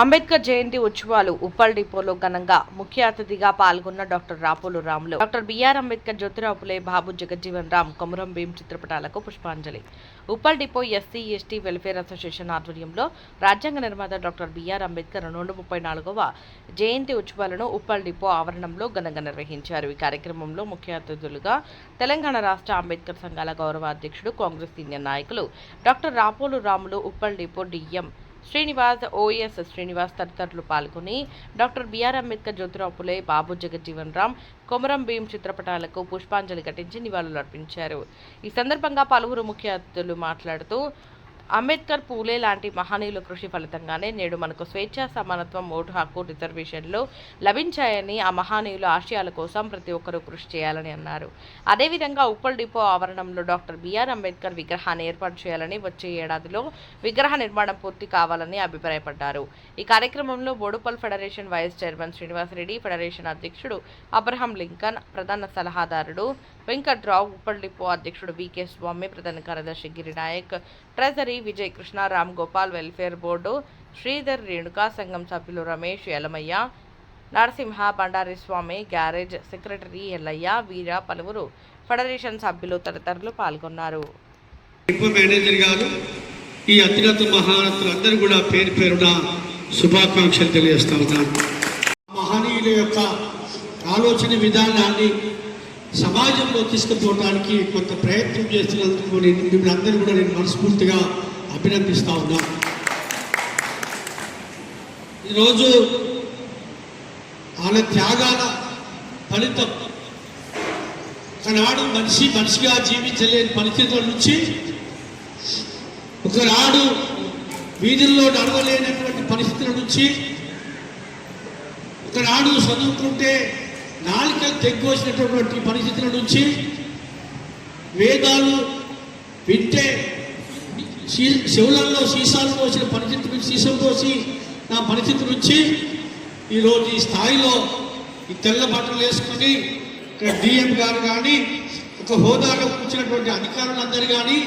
అంబేద్కర్ జయంతి ఉత్సవాలు ఉప్పల్ డిపోలో ఘనంగా ముఖ్య అతిథిగా పాల్గొన్న doctor Rapolu Ramulu doctor B R Ambedkar Jyotirao Phule Babu Jagjivan Ram Komaram Bheem చిత్రపటాలకు పుష్పాంజలి. Uppal depot SC ST welfare association ఆధ్వర్యంలో రాజ్యాంగ నిర్మాత డాక్టర్ బిఆర్ అంబేద్కర్ నూట ముప్పై నాలుగవ జయంతి ఉత్సవాలను ఉప్పల్ డిపో ఆవరణంలో ఘనంగా నిర్వహించారు. ఈ కార్యక్రమంలో ముఖ్య అతిథులుగా తెలంగాణ రాష్ట్ర అంబేద్కర్ సంఘాల గౌరవ అధ్యక్షుడు కాంగ్రెస్ సీనియర్ నాయకులు doctor Rapolu Ramulu Uppal depot DM Srinivas OS Srinivas తదితరులు పాల్గొని డాక్టర్ బిఆర్ అంబేద్కర్ జ్యోతిరావు పులే బాబు జగజ్జీవన్ రామ్ కొమరం భీం చిత్రపటాలకు పుష్పాంజలి ఘటించి నివాళులర్పించారు. ఈ సందర్భంగా పలువురు ముఖ్య అతిథులు మాట్లాడుతూ అంబేద్కర్ పూలే లాంటి మహనీయుల కృషి ఫలితంగానే నేడు మనకు స్వేచ్ఛ సమానత్వం ఓటు హక్కు రిజర్వేషన్లు లభించాయని ఆ మహనీయుల ఆశయాల కోసం ప్రతి ఒక్కరూ కృషి చేయాలని అన్నారు. అదేవిధంగా ఉప్పల్ డిపో ఆవరణంలో డాక్టర్ బిఆర్ అంబేద్కర్ విగ్రహాన్ని ఏర్పాటు చేయాలని వచ్చే ఏడాదిలో విగ్రహ నిర్మాణం పూర్తి కావాలని అభిప్రాయపడ్డారు. ఈ కార్యక్రమంలో Boduppal federation vice chairman Srinivasa Reddy federation అధ్యక్షుడు అబ్రహం లింకన్ ప్రధాన సలహాదారుడు వెంకట్రావు ఉప్పల్ డిపో అధ్యక్షుడు వికే స్వామి ప్రధాన కార్యదర్శి Girinayak treasury Shri Vijay Krishna Ram Gopal welfare board Sridhar Renuka సంఘం సభ్యులు రమేష్ ఎలమయ్య నరసింహ బండారి స్వామి గ్యారేజ్ సెక్రటరీ ఎల్లయ్య వీర పలువురు ఫెడరేషన్ సభ్యులు తదితరులు పాల్గొన్నారు. మేనేజర్ గారు ఈ అత్యున్నత మహారథులు అందరూ కూడా పేరు పేరున శుభాకాంక్షలు తెలియజేస్తా ఉన్నాను. మహనీయుల యొక్క ఆలోచన విధానాన్ని సమాజంలో తీసుకుపోవడానికి కొంత ప్రయత్నం చేస్తున్నందుకు నేను మిమ్మల్ని అందరూ కూడా నేను మనస్ఫూర్తిగా అభినందిస్తా ఉన్నాను ఈరోజు వాళ్ళ త్యాగాల ఫలితం ఒకనాడు మనిషి మనిషిగా జీవించలేని పరిస్థితుల నుంచి ఒకనాడు వీధుల్లో నడవలేనటువంటి పరిస్థితుల నుంచి ఒకనాడు చదువుకుంటే నాలిక తెగ్గోసినటువంటి పరిస్థితుల నుంచి వేదాలు వింటే సీ- శివులలో సీసాలు పోసిన పరిస్థితి నుంచి సీసం పోసి నా పరిస్థితి నుంచి ఈరోజు ఈ స్థాయిలో ఈ తెల్ల బట్టలు వేసుకొని ఇక్కడ డిఎం గారు కానీ ఒక హోదాలో కూర్చున్నటువంటి అధికారులందరూ కానీ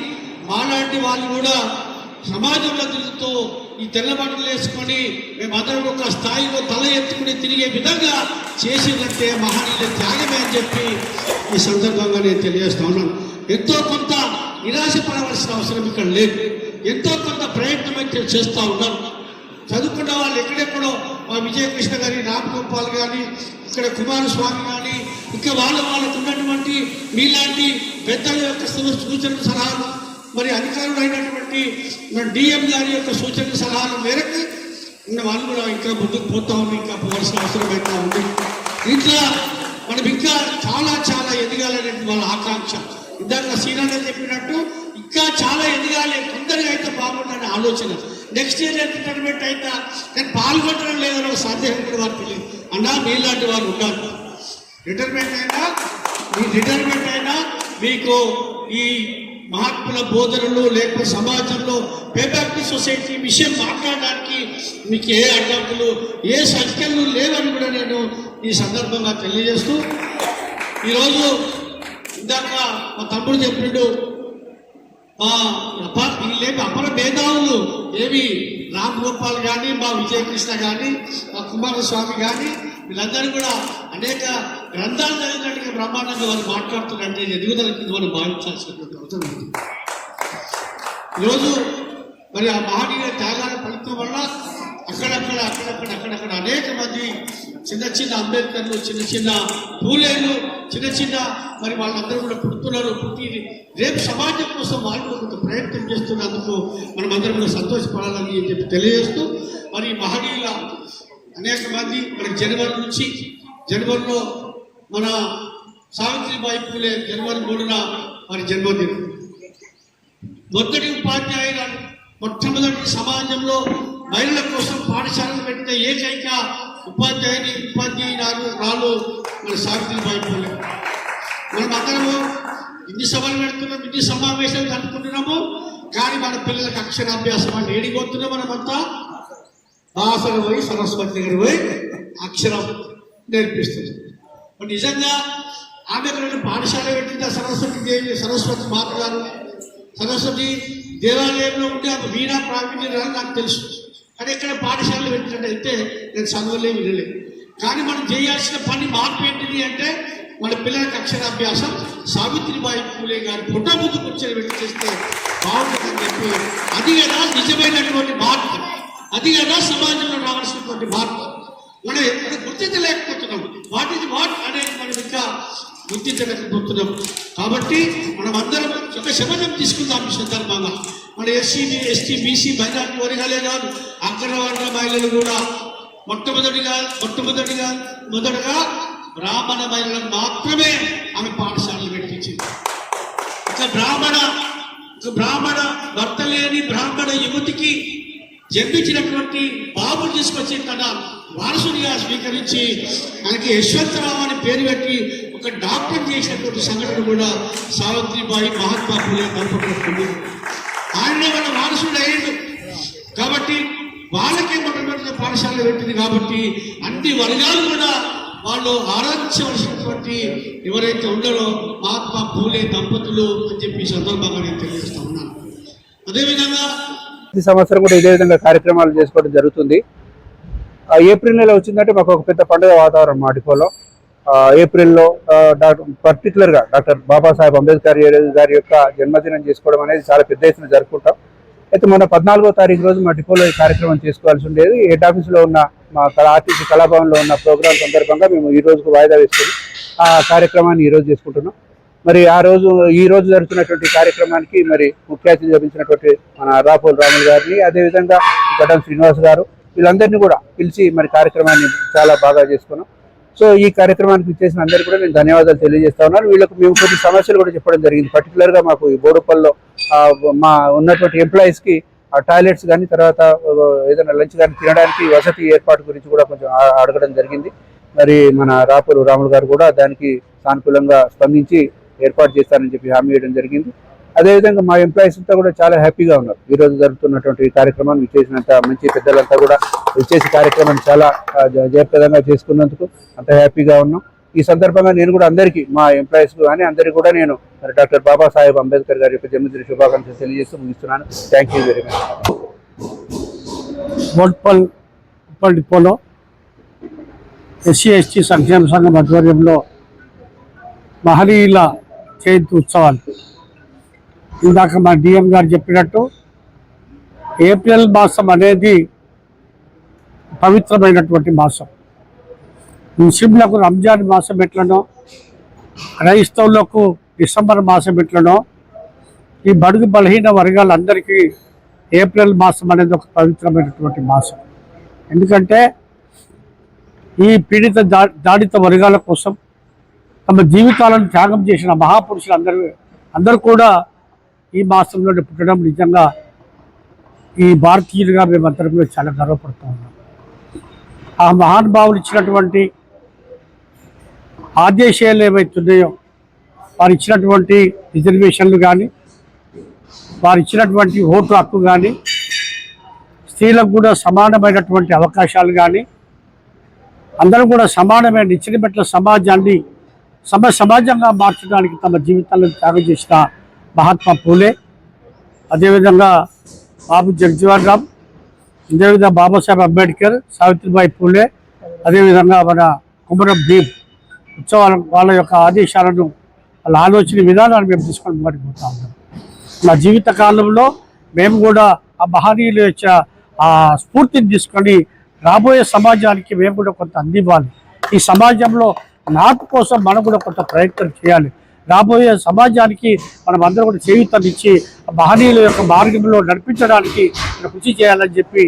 మాలాంటి వాళ్ళు కూడా సమాజంలో తిరుగుతూ ఈ తెల్ల బట్టలు వేసుకొని మేమందరం ఒక స్థాయిలో తల ఎత్తుకుని తిరిగే విధంగా చేసిందంటే మహనీయుల త్యాగమే అని చెప్పి ఈ సందర్భంగా నేను తెలియజేస్తా ఉన్నాను. ఎంతో కొంత నిరాశపడవలసిన అవసరం ఇక్కడ లేదు. ఎంతో కొంత ప్రయత్నం అయితే చేస్తూ ఉన్నాను. చదువుకున్న వాళ్ళు ఎక్కడెక్కడో మా విజయకృష్ణ గారి రామగోపాల్ కానీ ఇక్కడ కుమారస్వామి కానీ ఇంకా వాళ్ళ వాళ్ళకు ఉన్నటువంటి మీలాంటి పెద్దల యొక్క సూచనలు సలహాలు మరి అధికారులు అయినటువంటి మన డిఎం గారి యొక్క సూచనల సలహాల మేరకు ఉన్న వాళ్ళు కూడా ఇంకా ముందుకు పోతా ఉంది ఇంకా పోవాల్సిన అవసరం అయితే ఉంది. ఇంకా మనం ఇంకా చాలా చాలా ఎదగాలనే వాళ్ళ ఆకాంక్ష. ఇందాక సీనానే చెప్పినట్టు ఇంకా చాలా ఎదగాలి తొందరగా అయితే బాగుండని ఆలోచన. నెక్స్ట్ ఇయర్ రిటైర్మెంట్ అయినా కానీ పాల్గొనడం లేదని ఒక సందేహం కూడా వారికి తెలియదు అన్నా మీలాంటి వారు ఉండాలి. రిటైర్మెంట్ అయినా మీ రిటైర్మెంట్ అయినా మీకు ఈ మహాత్ముల బోధనలు లేక సమాజంలో పేబ్యాక్ సొసైటీ విషయం మాట్లాడడానికి మీకు ఏ అడ్డంకులు ఏ సంఖ్యలు లేవని కూడా నేను ఈ సందర్భంగా తెలియజేస్తూ ఈరోజు ఇందాక మా తమ్ముడు చెప్పిండు మా లేని అపర భేదాలు ఏవి రామ్ గోపాల్ కానీ మా విజయకృష్ణ కానీ మా కుమారస్వామి కానీ వీళ్ళందరూ కూడా అనేక గ్రంథాలు చదివినట్టుగా బ్రహ్మాండంగా వారు మాట్లాడుతున్నట్టే ఎదుగుదలకి కింద మనం భావించాల్సినటువంటి అవసరం ఉంది. ఈరోజు మరి ఆ మహనీయ త్యాగాల ఫలితం వల్ల అక్కడక్కడ అక్కడక్కడ అక్కడక్కడ అనేక మంది చిన్న చిన్న అంబేద్కర్లు చిన్న చిన్న పూలేలు చిన్న చిన్న మరి వాళ్ళందరూ కూడా పుడుతున్నారు. పుట్టి రేపు సమాజం కోసం వాళ్ళు కొంత ప్రయత్నం చేస్తున్నందుకు మనం అందరం కూడా సంతోషపడాలని చెప్పి తెలియజేస్తూ మరి ఈ మహనీయుల అనేక మంది మరి జనవరి నుంచి జనవరిలో మన సావిత్రిబాయి పూలే జనవరి మూడున వారి జన్మదినం. మొదటి ఉపాధ్యాయులు మొట్టమొదటి సమాజంలో మహిళల కోసం పాఠశాలలు పెట్టిన ఏకైక ఉపాధ్యాయుని ఉపాధ్యాయురాలు రాలు మన సావిత్రిబాయి పూలే. మనం అందరము ఇన్ని సభలు పెడుతున్నాం ఇన్ని సమావేశాలు జరుపుకుంటున్నాము కానీ మన పిల్లలకు అక్షరాభ్యాసం అంటే ఏడిపోతున్నాం మనమంతా. బాసర పోయి సరస్వతి దగ్గర పోయి అక్షరం నేర్పిస్తుంది నిజంగా ఆమె పాఠశాల పెట్టింది సరస్వతి దేవి సరస్వతి మాత గారు. సరస్వతి దేవాలయంలో ఉంటే ఆమె వీణా ప్రావీణ్యురాలు నాకు తెలుసు. కానీ ఇక్కడ పాఠశాలలు పెట్టినట్టయితే నేను చదవలే వినలేదు కానీ మనం చేయాల్సిన పని మార్పు ఏంటిది అంటే మన పిల్లలకు అక్షరాభ్యాసం సావిత్రిబాయి పూలే గారి ఫోటో ముందు కూర్చొని పెట్టి చేస్తే బాగుంటుందని చెప్పి అది కదా నిజమైనటువంటి మార్పు. అది కదా సమాజంలో రావాల్సినటువంటి మార్పు. మనం మనం గుర్తించలేకపోతున్నాం వాట్ ఇస్ వాట్ అనేది మనం ఇంకా గుర్తించలేకపోతున్నాం కాబట్టి మనం అందరం ఒక శపథం తీసుకుందాం ఈ సందర్భంగా. మన ఎస్సీ ఎస్టీ బీసీ మైనార్టీ వర్గాలే కాదు అగ్రవర్ణ మహిళలు కూడా మొట్టమొదటిగా మొట్టమొదటిగా మొదటగా బ్రాహ్మణ మహిళలకు మాత్రమే ఆమె పాఠశాలలు పెట్టించింది ఒక బ్రాహ్మణ ఒక బ్రాహ్మణ భర్త లేని బ్రాహ్మణ యువతికి జన్మించినటువంటి బాబు తీసుకొచ్చి తన వారసుడిగా స్వీకరించి ఆయనకి యశ్వంతరావు అని పేరు పెట్టి ఒక డాక్టర్ చేసినటువంటి సంఘటన కూడా సావిత్రిబాయి మహాత్మా పూలే కనపడుతుంది ఆయనే మన వారసుడు అయ్యాడు. కాబట్టి వాళ్ళకే మొట్టమొదటి పాఠశాల పెట్టింది కాబట్టి అన్ని వర్గాలు కూడా వాళ్ళు ఆరాధించవలసినటువంటి ఎవరైతే ఉండాలో మహాత్మా పూలే దంపతులు అని చెప్పి సందర్భంగా నేను తెలియజేస్తా ఉన్నాను. అదేవిధంగా ప్రతి సంవత్సరం కూడా ఇదే విధంగా కార్యక్రమాలు చేసుకోవడం జరుగుతుంది. ఏప్రిల్ నెల వచ్చిందంటే మాకు ఒక పెద్ద పండుగ వాతావరణం మా డిపోలో ఏప్రిల్లో డాక్టర్ పర్టికులర్గా డాక్టర్ బాబాసాహెబ్ అంబేద్కర్ గారి యొక్క జన్మదినం చేసుకోవడం అనేది చాలా పెద్ద ఎత్తున జరుపుకుంటాం. అయితే మొన్న పద్నాలుగో తారీఖు రోజు మా డిపోలో ఈ కార్యక్రమం చేసుకోవాల్సి ఉండేది. హెడ్ ఆఫీస్లో ఉన్న మా కళా ఆర్టీసీ కళాభవన్లో ఉన్న ప్రోగ్రాం సందర్భంగా మేము ఈ రోజుకు వాయిదా వేసుకుని ఆ కార్యక్రమాన్ని ఈ రోజు చేసుకుంటున్నాం. మరి ఆ రోజు ఈ రోజు జరుగుతున్నటువంటి కార్యక్రమానికి మరి ముఖ్య అతిథి లభించినటువంటి మన రాపోల్ రాములు గారిని అదేవిధంగా గడ్డం శ్రీనివాస్ గారు వీళ్ళందరినీ కూడా పిలిచి మరి కార్యక్రమాన్ని చాలా బాగా చేసుకున్నాం. సో ఈ కార్యక్రమానికి చేసిన అందరికీ కూడా నేను ధన్యవాదాలు తెలియజేస్తా ఉన్నాను. వీళ్ళకు మేము కొన్ని సమస్యలు కూడా చెప్పడం జరిగింది. పర్టికులర్గా మాకు ఈ బోడుపల్లో మా ఉన్నటువంటి ఎంప్లాయీస్కి ఆ టాయిలెట్స్ కానీ తర్వాత ఏదైనా లంచ్ కానీ తినడానికి వసతి ఏర్పాటు గురించి కూడా కొంచెం అడగడం జరిగింది. మరి మన రాపులు రాములు గారు కూడా దానికి సానుకూలంగా స్పందించి ఏర్పాటు చేస్తారని చెప్పి హామీ ఇవ్వడం జరిగింది. అదేవిధంగా మా ఎంప్లాయీస్ అంతా కూడా చాలా హ్యాపీగా ఉన్నారు. ఈ రోజు జరుగుతున్నటువంటి ఈ కార్యక్రమాన్ని చేసినంత మంచి పెద్దలంతా కూడా చేసి కార్యక్రమాన్ని చాలా జయప్రదంగా చేసుకున్నందుకు అంత హ్యాపీగా ఉన్నాం. ఈ సందర్భంగా నేను కూడా అందరికీ మా ఎంప్లాయీస్ కానీ అందరికీ కూడా నేను మరి డాక్టర్ బాబాసాహెబ్ అంబేద్కర్ గారి యొక్క జన్మదిన శుభాకాంక్షలు తెలియజేస్తూ ముగిస్తున్నాను. Thank you very much Uppal డిపోలో ఎస్సీ ఎస్టీ సంక్షేమ సంఘం ఆధ్వర్యంలో మహనీయుల జయంతి ఉత్సవాలు. ఇందాక మా డిఎం గారు చెప్పినట్టు ఏప్రిల్ మాసం అనేది పవిత్రమైనటువంటి మాసం. ముస్లింలకు రంజాన్ మాసం ఎట్లనో క్రైస్తవులకు డిసెంబర్ మాసం ఎట్లనో ఈ బడుగు బలహీన వర్గాలందరికీ ఏప్రిల్ మాసం అనేది ఒక పవిత్రమైనటువంటి మాసం. ఎందుకంటే ఈ పీడిత దా దాడిత వర్గాల కోసం తమ జీవితాలను త్యాగం చేసిన మహాపురుషులు అందరూ అందరూ కూడా ఈ మాసంలోనే పుట్టడం నిజంగా ఈ భారతీయులుగా మేమందరం చాలా గర్వపడుతూ ఉన్నాం. ఆ మహానుభావులు ఇచ్చినటువంటి ఆదేశాలు ఏవైతున్నాయో వారు ఇచ్చినటువంటి రిజర్వేషన్లు కానీ వారు ఇచ్చినటువంటి ఓటు హక్కు కానీ స్త్రీలకు కూడా సమానమైనటువంటి అవకాశాలు కానీ అందరూ కూడా సమానమైన నిచ్చిన మెట్ల సమాజాన్ని సమ సమాజంగా మార్చడానికి తమ జీవితాలను త్యాగం చేసిన మహాత్మా పూలే. అదేవిధంగా బాబు జగ్జీవన్ రామ్ అదేవిధంగా బాబాసాహెబ్ అంబేద్కర్ సావిత్రిబాయి పూలే అదేవిధంగా మన కుమరం భీమ్. ఉత్సవాల వాళ్ళ యొక్క ఆదేశాలను వాళ్ళ ఆలోచన విధానాన్ని మేము తీసుకొని ముంగడికి పోతా ఉన్నాం. మా జీవిత కాలంలో మేము కూడా ఆ మహనీయులు యొక్క ఆ స్ఫూర్తిని తీసుకొని రాబోయే సమాజానికి మేము కూడా కొంత అందివ్వాలి. ఈ సమాజంలో నాకు కోసం మనం కూడా కొంత ప్రయత్నం చేయాలి. రాబోయే సమాజానికి మనం అందరం కూడా చేయూతనిచ్చి ఆ మహనీయుల యొక్క మార్గంలో నడిపించడానికి కృషి చేయాలని చెప్పి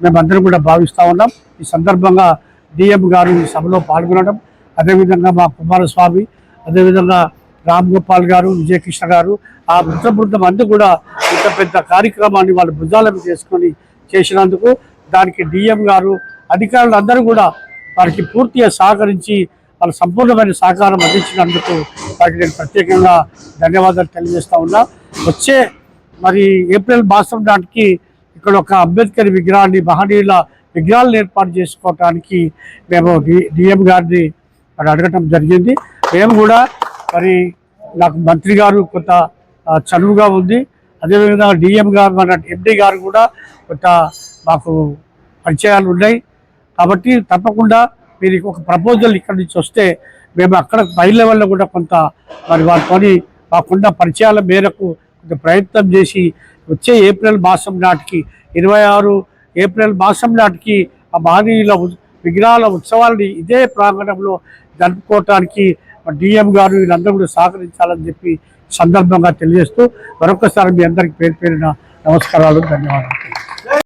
మేమందరం కూడా భావిస్తూ ఉన్నాం. ఈ సందర్భంగా డిఎం గారు ఈ సభలో పాల్గొనడం అదేవిధంగా మా కుమారస్వామి అదేవిధంగా రామ్ గోపాల్ గారు విజయకృష్ణ గారు ఆ వృద్ధ బృందం అందరూ కూడా ఇంత పెద్ద కార్యక్రమాన్ని వాళ్ళ భుజాలను చేసుకొని చేసినందుకు దానికి డిఎం గారు అధికారులు అందరూ కూడా వారికి పూర్తిగా సహకరించి వాళ్ళ సంపూర్ణమైన సహకారం అందించినందుకు వారికి నేను ప్రత్యేకంగా ధన్యవాదాలు తెలియజేస్తా ఉన్నా. వచ్చే మరి ఏప్రిల్ మాసం నాటికి ఇక్కడ ఒక అంబేద్కర్ విగ్రహాన్ని మహనీయుల విగ్రహాలను ఏర్పాటు చేసుకోవటానికి మేము డి డిఎం గారిని మరి అడగటం జరిగింది. మేము కూడా మరి నాకు మంత్రి గారు కొంత చదువుగా చనువుగా ఉంది. అదేవిధంగా డిఎం గారు మన ఎండి గారు కూడా కొంత మాకు పరిచయాలు ఉన్నాయి. కాబట్టి తప్పకుండా మీరు ఒక ప్రపోజల్ ఇక్కడ నుంచి వస్తే మేము అక్కడ పై లెవెల్లో కూడా కొంత మరి వారితో కాకుండా పరిచయాల మేరకు కొంత ప్రయత్నం చేసి వచ్చే ఏప్రిల్ మాసం నాటికి ఇరవై ఆరు ఏప్రిల్ మాసం నాటికి ఆ మహనీయుల విగ్రహాల ఉత్సవాలని ఇదే ప్రాంగణంలో జరుపుకోవటానికి డిఎం గారు వీళ్ళందరూ కూడా సహకరించాలని చెప్పి సందర్భంగా తెలియజేస్తూ మరొకసారి మీ అందరికి పేరు పేరిన నమస్కారాలు ధన్యవాదాలు.